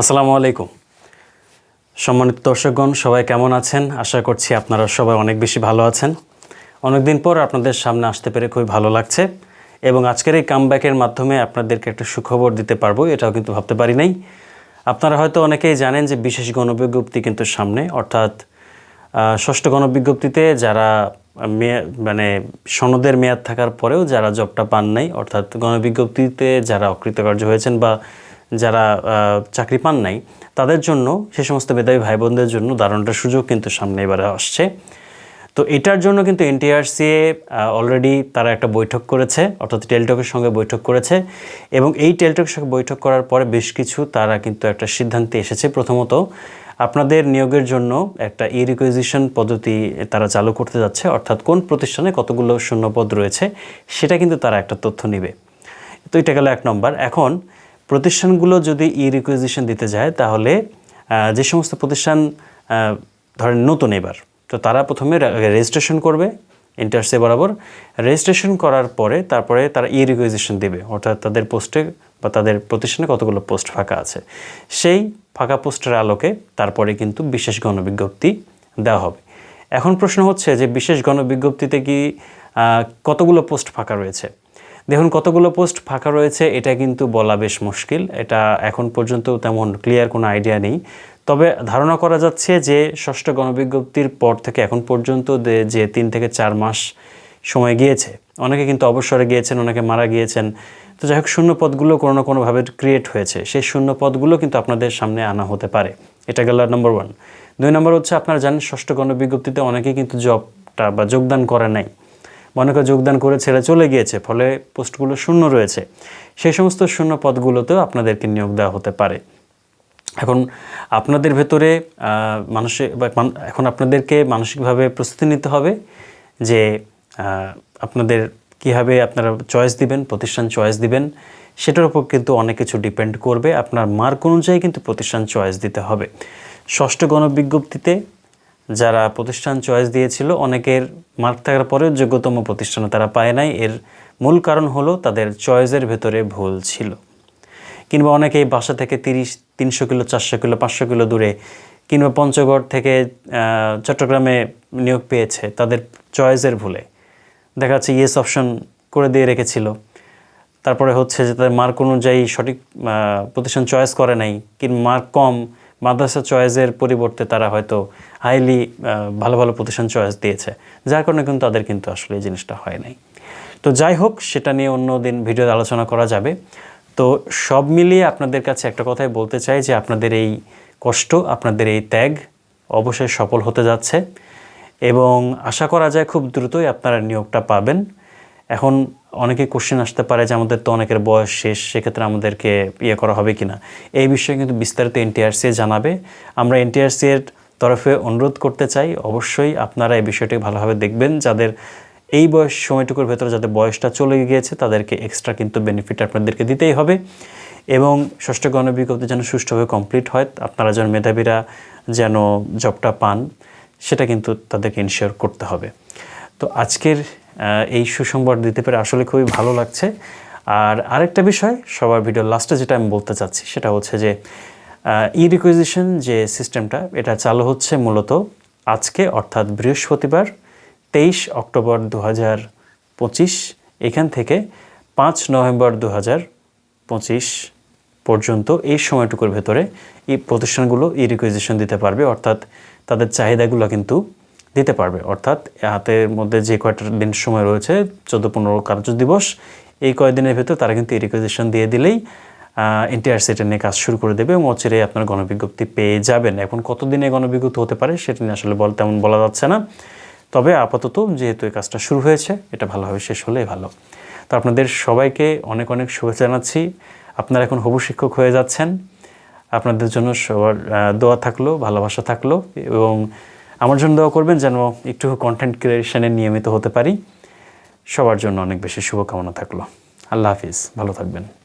আসসালামু আলাইকুম। সম্মানিত দর্শকগণ, সবাই কেমন আছেন? আশা করছি আপনারা সবাই অনেক বেশি ভালো আছেন। অনেকদিন পর আপনাদের সামনে আসতে পেরে খুবই ভালো লাগছে এবং আজকের এই কামব্যাকের মাধ্যমে আপনাদেরকে একটা সুখবর দিতে পারব, এটাও কিন্তু ভাবতে পারি নাই। আপনারা হয়তো অনেকেই জানেন যে বিশেষ গণবিজ্ঞপ্তি কিন্তু সামনে, অর্থাৎ ষষ্ঠ গণবিজ্ঞপ্তিতে যারা মানে সনদের মেয়াদ থাকার পরেও যারা জবটা পান নাই, অর্থাৎ গণবিজ্ঞপ্তিতে যারা অকৃতকার্য হয়েছেন বা যারা চাকরি পান নাই, তাদের জন্য সে সমস্ত মেধাবী ভাই বোনদের জন্য দারুণটা সুযোগ কিন্তু সামনে এবারে আসছে। তো এটার জন্য কিন্তু এনটিআরসিএ অলরেডি তারা একটা বৈঠক করেছে, অর্থাৎ টেলটকের সঙ্গে বৈঠক করেছে এবং এই টেলটকের সঙ্গে বৈঠক করার পরে বেশ কিছু তারা কিন্তু একটা সিদ্ধান্তে এসেছে। প্রথমত, আপনাদের নিয়োগের জন্য একটা ই রিকুইজিশন পদ্ধতি তারা চালু করতে যাচ্ছে, অর্থাৎ কোন প্রতিষ্ঠানে কতগুলো শূন্যপদ রয়েছে, সেটা কিন্তু তারা একটা তথ্য নেবে। তো এটা গেল এক নম্বর। এখন প্রতিষ্ঠানগুলো যদি ই রিকুইজিশন দিতে যায়, তাহলে যে সমস্ত প্রতিষ্ঠান ধরেন নতুন এবার, তো তারা প্রথমে রেজিস্ট্রেশন করবে ইন্টারসে বরাবর। রেজিস্ট্রেশন করার পরে তারপরে তারা ই রিকুইজিশন দেবে, অর্থাৎ তাদের পোস্টে বা তাদের প্রতিষ্ঠানে কতগুলো পোস্ট ফাঁকা আছে। সেই ফাঁকা পোস্টের আলোকে তারপরে কিন্তু বিশেষ গণবিজ্ঞপ্তি দেওয়া হবে। এখন প্রশ্ন হচ্ছে যে বিশেষ গণবিজ্ঞপ্তিতে কি কতগুলো পোস্ট ফাঁকা রয়েছে? দেখুন, কতগুলো পোস্ট ফাঁকা রয়েছে, এটা কিন্তু বলা বেশ মুশকিল। এটা এখন পর্যন্ত তেমন ক্লিয়ার কোনো আইডিয়া নেই। তবে ধারণা করা যাচ্ছে যে, ষষ্ঠ গণবিজ্ঞপ্তির পর থেকে এখন পর্যন্ত যে তিন থেকে চার মাস সময় গিয়েছে, অনেকে কিন্তু অবসরে গিয়েছেন, অনেকে মারা গিয়েছেন। তো যাই হোক, শূন্য পদগুলো কোনো না কোনোভাবে ক্রিয়েট হয়েছে। সেই শূন্য পদগুলো কিন্তু আপনাদের সামনে আনা হতে পারে। এটা গেল নম্বর ওয়ান দুই নম্বর হচ্ছে, আপনারা জানেন, ষষ্ঠ গণবিজ্ঞপ্তিতে অনেকেই কিন্তু জবটা বা যোগদান করে নাই। করে যোগদান করে ছেড়ে চলে গিয়েছে, ফলে পোস্টগুলো শূন্য রয়েছে। সেই সমস্ত শূন্য পদগুলোতেও আপনাদেরকে নিয়োগ দেওয়া হতে পারে। এখন আপনাদের ভেতরে মানসিক এখন আপনাদেরকে মানসিকভাবে প্রস্তুতি নিতে হবে যে আপনাদের কীভাবে আপনারা চয়েস দিবেন, প্রতিষ্ঠান চয়েস দিবেন, সেটার উপর কিন্তু অনেক কিছু ডিপেন্ড করবে। আপনার মার্ক অনুযায়ী কিন্তু প্রতিষ্ঠান চয়েস দিতে হবে। ষষ্ঠ গণবিজ্ঞপ্তিতে যারা প্রতিষ্ঠান চয়েস দিয়েছিল, অনেকের মার্ক থাকার পরেও যোগ্যতম প্রতিষ্ঠানে তারা পায় নাই। এর মূল কারণ হলো তাদের চয়েসের ভেতরে ভুল ছিল। কিংবা অনেকেই বাসা থেকে তিরিশ, তিনশো কিলো, চারশো কিলো, পাঁচশো কিলো দূরে কিংবা পঞ্চগড় থেকে চট্টগ্রামে নিয়োগ পেয়েছে তাদের চয়েসের ভুলে। দেখা যাচ্ছে ইয়েস অপশন করে দিয়ে রেখেছিল। তারপরে হচ্ছে যে তাদের মার্ক অনুযায়ী সঠিক প্রতিষ্ঠান চয়েস করে নাই কিংবা মার্ক কম মাদ্রাসা চয়েসের পরিবর্তে তারা হয়তো হাইলি ভালো ভালো প্রতিষ্ঠান চয়েস দিয়েছে। যার কারণে কিন্তু তাদের কিন্তু আসলে এই জিনিসটা হয় নাই। তো যাই হোক, সেটা নিয়ে অন্য দিন ভিডিওতে আলোচনা করা যাবে। তো সব মিলিয়ে আপনাদের কাছে একটা কথাই বলতে চাই যে আপনাদের এই কষ্ট, আপনাদের এই ত্যাগ অবশ্যই সফল হতে যাচ্ছে। এবং আশা করা যায় খুব দ্রুতই আপনারা নিয়োগটা পাবেন। এখন অনেকে কোশ্চেন আসতে পারে যে আমাদের তো অনেকের বয়স শেষ, সেক্ষেত্রে আমাদেরকে ইয়ে করা হবে কি না এই বিষয়ে কিন্তু বিস্তারিত এনটিআরসি জানাবে। আমরা এনটিআরসি এর তরফে অনুরোধ করতে চাই, অবশ্যই আপনারা এই বিষয়টি ভালোভাবে দেখবেন। যাদের এই বয়স সময়টুকুর ভেতরে যাদের বয়সটা চলে গিয়েছে, তাদেরকে এক্সট্রা কিন্তু বেনিফিট আপনাদেরকে দিতেই হবে। এবং ষষ্ঠ গণবিজ্ঞপ্তি যেন সুষ্ঠুভাবে কমপ্লিট হয়, আপনারা যেন মেধাবীরা যেন জবটা পান, সেটা কিন্তু তাদেরকে ইনশিওর করতে হবে। তো আজকের এই সুসংবাদ দিতে পেরে আসলে খুবই ভালো লাগছে। আর আরেকটা বিষয়, সবার ভিডিও লাস্টে যেটা আমি বলতে চাচ্ছি, সেটা হচ্ছে যে ই রিকুইজিশন যে সিস্টেমটা এটা চালু হচ্ছে মূলত আজকে, অর্থাৎ বৃহস্পতিবার, তেইশ অক্টোবর দু হাজার পঁচিশ, এখান থেকে পাঁচ নভেম্বর দু হাজার পঁচিশ পর্যন্ত এই সময়টুকুর ভেতরে এই প্রতিষ্ঠানগুলো ই রিকুইজিশন দিতে পারবে। অর্থাৎ তাদের চাহিদাগুলো কিন্তু দিতে পারবে। অর্থাৎ হাতের মধ্যে যে কয়টা দিন সময় রয়েছে, চোদ্দ, পনেরো কার্য দিবস এই কয়েকদিনের ভেতর তারা কিন্তু ই রিকুইজিশন দিয়ে দিলেই এনটিআর সেটা নিয়ে কাজ শুরু করে দেবে এবং অচিরে আপনার গণবিজ্ঞপ্তি পেয়ে যাবেন। এখন কতদিনে গণবিজ্ঞপ্তি হতে পারে সেটা নিয়ে আসলে বল তেমন বলা যাচ্ছে না। তবে আপাতত যেহেতু এই কাজটা শুরু হয়েছে, এটা ভালোভাবে শেষ হলেই ভালো। তো আপনাদের সবাইকে অনেক অনেক শুভেচ্ছা জানাচ্ছি। আপনারা এখন হবু শিক্ষক হয়ে যাচ্ছেন। আপনাদের জন্য সবার দোয়া থাকল, ভালোবাসা থাকল এবং আমার জন্য দোয়া করবেন যেন একটু কন্টেন্ট ক্রিয়েশনে নিয়মিত হতে পারি। সবার জন্য অনেক বেশি শুভকামনা থাকল। আল্লাহ হাফিজ, ভালো থাকবেন।